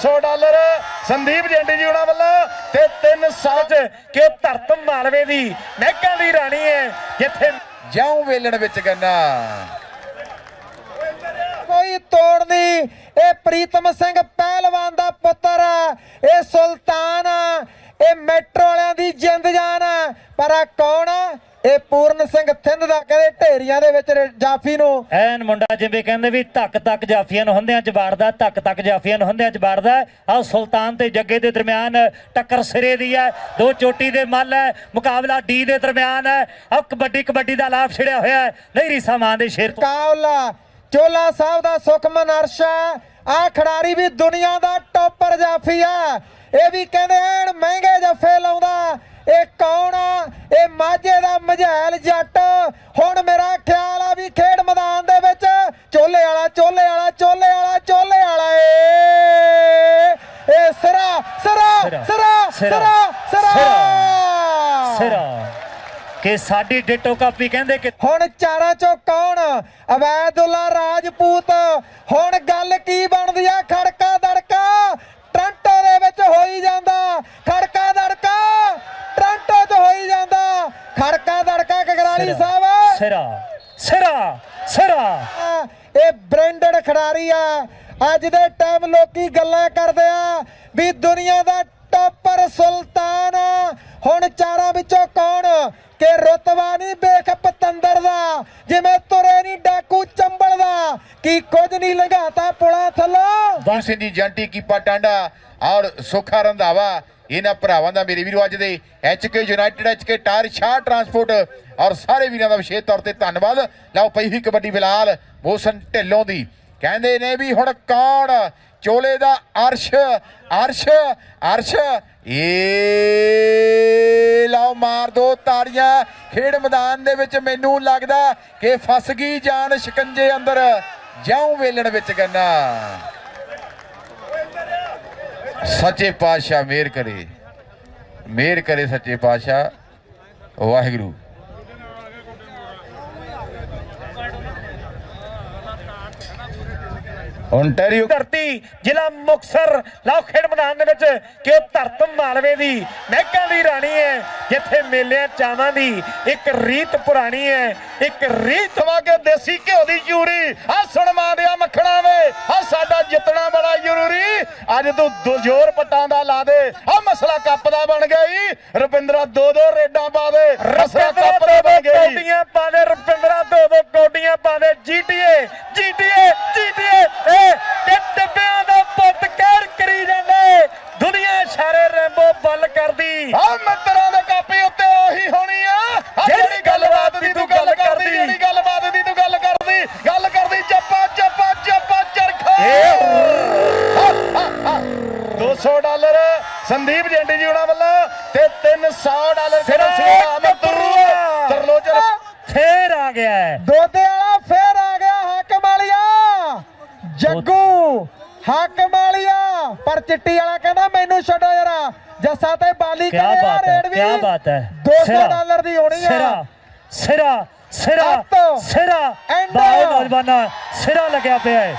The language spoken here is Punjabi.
200 ਡਾਲਰ। ਸੰਦੀਪ ਜੰਡੀ ਜੀ ਉਹਨਾਂ ਵੱਲੋਂ ਤੇ 300 ਚ ਕਿ ਧਰਤ ਮਾਲਵੇ ਦੀ ਮਹਿਕਾਂ ਦੀ ਰਾਣੀ ਹੈ ਜਿੱਥੇ ਜਾਉ ਵੇਲਣ ਵਿੱਚ ਗੰਨਾ। ਕੋਈ ਤੋੜ ਨਹੀਂ ਇਹ ਪ੍ਰੀਤਮ ਸਿੰਘ ਪਹਿਲਵਾਨ ਦਾ ਪੁੱਤਰ ਆ। ਇਹ ਸੁਲਤਾਨ ਆ। ਇਹ ਮੈਟਰੋ ਵਾਲਿਆਂ ਦੀ ਜਿੰਦ ਜਾਨ ਆ। ਪਰ ਆ ਕੌਣ ਆ? ਇਹ ਪੂਰਨ ਸਿੰਘ ਥਿੰਦ ਦਾ ਕਹਿੰਦੇ ਢੇਰੀਆਂ ਦੇ ਵਿੱਚ ਜਾਫੀ ਨੂੰ। ਐਨ ਮੁੰਡਾ ਜਿਵੇਂ ਕਹਿੰਦੇ ਵੀ ਧੱਕ ਧੱਕ ਜਾਫੀਆਂ ਨੂੰ ਹੁੰਦਿਆਂ ਚ ਵਾੜਦਾ ਧੱਕ ਧੱਕ ਜਾਫੀਆਂ ਨੂੰ ਹੁੰਦਿਆਂ ਚ ਵਾੜਦਾ ਆ ਸੁਲਤਾਨ ਤੇ ਜੱਗੇ ਦੇ ਦਰਮਿਆਨ ਟੱਕਰ ਸਿਰੇ ਦੀ ਹੈ ਦੋ ਚੋਟੀ ਦੇ ਮੱਲ ਹੈ ਮੁਕਾਬਲਾ ਡੀ ਦੇ ਦਰਮਿਆਨ ਹੈ। ਆ ਕਬੱਡੀ ਕਬੱਡੀ ਦਾ ਲਾਭ ਛਿੜਿਆ ਹੋਇਆ ਹੈ ਲਹਿਰੀ ਸਾਮਾਨ ਦੇ ਸ਼ੇਰ ਤੋਂ। ਕਾਉਲਾ ਚੋਲਾ ਸਾਹਿਬ ਦਾ ਸੁਖਮਨ ਅਰਸ਼ਾ ਆ ਖਿਡਾਰੀ ਵੀ ਦੁਨੀਆ ਦਾ ਟੌਪਰ ਜਾਫੀ ਆ ਇਹ ਵੀ ਕਹਿੰਦੇ ਐਨ ਮਹਿੰਗੇ ਜੱਫੇ ਲਾਉਂਦਾ ਇਹ ਕੌਣ ਆ? ਇਹ ਮਾਝੇ ਦਾ ਮਝੈਲ ਜੱਟ। ਹੁਣ ਮੇਰਾ ਖਿਆਲ ਆ ਵੀ ਖੇਡ ਮੈਦਾਨ ਦੇ ਵਿੱਚ ਚੋਲੇ ਵਾਲਾ ਚੋਲੇ ਵਾਲਾ ਚੋਲੇ ਵਾਲਾ ਚੋਲੇ ਵਾਲਾ ਏ। ਇਹ ਸਿਰਾ ਸਿਰਾ ਸਿਰਾ, ਸਿਰਾ ਸਿਰਾ, ਸਿਰਾ ਕਿ ਸਾਡੀ ਡਿਟੋ ਕਾਪੀ ਕਹਿੰਦੇ ਕਿ ਹੁਣ ਚਾਰਾਂ ਚੋਂ ਕੌਣ? ਅਵੈਦੁੱਲਾ ਰਾਜਪੂਤ। ਹੁਣ ਗੱਲ ਕੀ ਬਣਦੀ ਆ ਖੜਕਾ ਦੜਕਾ ਟ੍ਰਾਂਟੋ ਦੇ ਵਿੱਚ ਹੋਈ ਜਾਂਦਾ ਖੜਕਾ ਦੜਕਾ ਟ੍ਰਾਂਟੋ 'ਚ ਹੋਈ ਜਾਂਦਾ ਖੜਕਾ ਦੜਕਾ ਕਗਰਾਲੀ ਸਾਹਿਬ। ਸਿਰਾ ਸਿਰਾ ਸਿਰਾ। ਇਹ ਬ੍ਰਾਂਡਡ ਖਿਡਾਰੀ ਆ। ਅੱਜ ਦੇ ਟਾਈਮ ਲੋਕੀ ਗੱਲਾਂ ਕਰਦੇ ਆ ਵੀ ਦੁਨੀਆ ਦਾ ਟੌਪਰ ਸੁਲਤਾਨ। ਹੁਣ ਚਾਰਾਂ ਵਿੱਚੋਂ ਕੌਣ ਕਿ ਰਤਬਾ ਨਹੀਂ ਵੇਖ ਪਤੰਦਰ ਦਾ, ਜਿਵੇਂ ਤੁਰੇ ਨਹੀਂ ਡਾਕੂ ਚੰਬਲ ਦਾ? ਕੀ ਕੁਝ ਨਹੀਂ ਲੰਘਾਤਾ ਪੁਲਾ ਥੱਲੋਂ? ਬਨ ਦੀ ਜੰਟੀ ਕੀਪਾ ਟਾਂਡਾ ਔਰ ਸੁਖਾ ਰੰਧਾਵਾ, ਇਹਨਾਂ ਭਰਾਵਾਂ ਦਾ ਮੇਰੇ ਵੀਰੋ ਅੱਜ ਦੇ HK United HK tyre Shah transport ਔਰ ਸਾਰੇ ਵੀਰਾਂ ਦਾ ਵਿਸ਼ੇਸ਼ ਤੌਰ ਤੇ ਧੰਨਵਾਦ। ਲਓ ਪਈ ਹੋਈ ਕਬੱਡੀ ਫਿਲਹਾਲ ਮੋਸਨ ਢਿੱਲੋਂ ਦੀ। ਕਹਿੰਦੇ ਨੇ ਵੀ ਹੁਣ ਕੌਣ? ਚੋਲੇ ਦਾ ਅਰਸ਼ ਅਰਸ਼ ਅਰਸ਼। ਏ ਲਓ ਮਾਰ ਦੋ ਤਾੜੀਆਂ। ਖੇਡ ਮੈਦਾਨ ਦੇ ਵਿੱਚ ਮੈਨੂੰ ਲੱਗਦਾ ਕਿ ਫਸ ਗਈ ਜਾਨ ਸ਼ਿਕੰਜੇ ਅੰਦਰ। ਜਾਉ ਵੇਲਣ ਵਿੱਚ ਗੰਨਾ। ਸੱਚੇ ਪਾਤਸ਼ਾਹ ਮਿਹਰ ਕਰੇ। ਮੇਰ ਕਰੇ ਸੱਚੇ ਪਾਤਸ਼ਾਹ। ਵਾਹਿਗੁਰੂ। ਓਨਟਾਰੀਓ ਧਰਤੀ ਜ਼ਿਲ੍ਹਾ ਮੁਕਸਰ ਲਓ ਖੇਡ ਮੈਦਾਨ ਦੇ ਵਿੱਚ ਕਿ ਉਹ ਧਰਤ ਮਾਲਵੇ ਦੀ ਮਹਿਕਾਂ ਦੀ ਰਾਣੀ ਹੈ ਜਿੱਥੇ ਮੇਲਿਆਂ ਚਾਵਾਂ ਦੀ ਇੱਕ ਰੀਤ ਪੁਰਾਣੀ ਹੈ ਇੱਕ ਰੀਤ ਵਾਗੇ ਦੇਸੀ ਘਿਓ ਦੀ ਜੂਰੀ ਆ ਸੁਣ ਮਾਂ ਮੱਖਣਾ ਵੇ ਆ ਸਾਡਾ ਜਿੱਤਣਾ ਬੜਾ ਜ਼ਰੂਰੀ ਅੱਜ ਤੂੰ ਦੁਜੋਰ ਪਟਾਂ ਦਾ ਲਾ ਦੇ ਆ ਮਸਲਾ ਕੱਪ ਦਾ ਬਣ ਗਿਆ ਈ ਰੁਪਿੰਦਰਾ ਦੋ ਦੋ ਰੇਡਾਂ ਪਾ ਦੇ ਮਸਲਾ ਕੱਪ ਦਾ ਬਣ ਗਿਆ ਈ ਕੋਡੀਆਂ ਪਾ ਦੇ ਕਰਦੀ ਆ ਮਿੱਤਰਾਂ ਦੇ ਕਾਪੀ ਉੱਤੇ ਉਹੀ ਹੋਣੀ ਆ। ਆਹ ਜਿਹੜੀ ਗੱਲਬਾਤ ਦੀ ਤੂੰ ਗੱਲ ਕਰਦੀ ਜਿਹੜੀ ਗੱਲਬਾਤ ਦੀ ਤੂੰ ਗੱਲ ਕਰਦੀ ਗੱਲ ਕਰਦੀ ਚੱਪਾ ਚੱਪਾ ਚੱਪਾ ਚਰਖਾ। 200 ਡਾਲਰ। ਸੰਦੀਪ ਜੰਡੀ ਜੀ ਉਹਨਾਂ ਵੱਲੋਂ ਤੇ 300 ਡਾਲਰ ਸਿਰਾ ਸਿਰਾ ਤਰਲੋ- ਤਰਲੋਚਨ ਫੇਰ ਆ ਗਿਆ ਹੈ। ਦੋਦੇ ਵਾਲਾ ਫੇਰ ਆ ਗਿਆ ਹਾਕਮ ਵਾਲੀਆ। ਜੱਗੂ ਹਾਕਮ ਵਾਲੀਆ ਪਰ ਚਿੱਟੀ ਵਾਲਾ ਕਹਿੰਦਾ ਮੈਨੂੰ ਛੱਡੋ ਜਰਾ। ਜੱਸਾ ਤੇ ਬਾਲੀ ਕਹਿੰਦੇ ਆ ਬਾਤ ਹੈ ਰੇਡ ਵੀ ਕਿਆ ਬਾਤ ਹੈ। 200 ਸਿਰਾ, ਡਾਲਰ ਦੀ ਹੋਣੀ ਆ। ਸਿਰਾ ਸਿਰਾ ਸਿਰਾ ਸਿਰਾ। ਬਾਏ ਨੌਜਵਾਨਾਂ ਸਿਰਾ ਲੱਗਿਆ ਪਿਆ ਹੈ।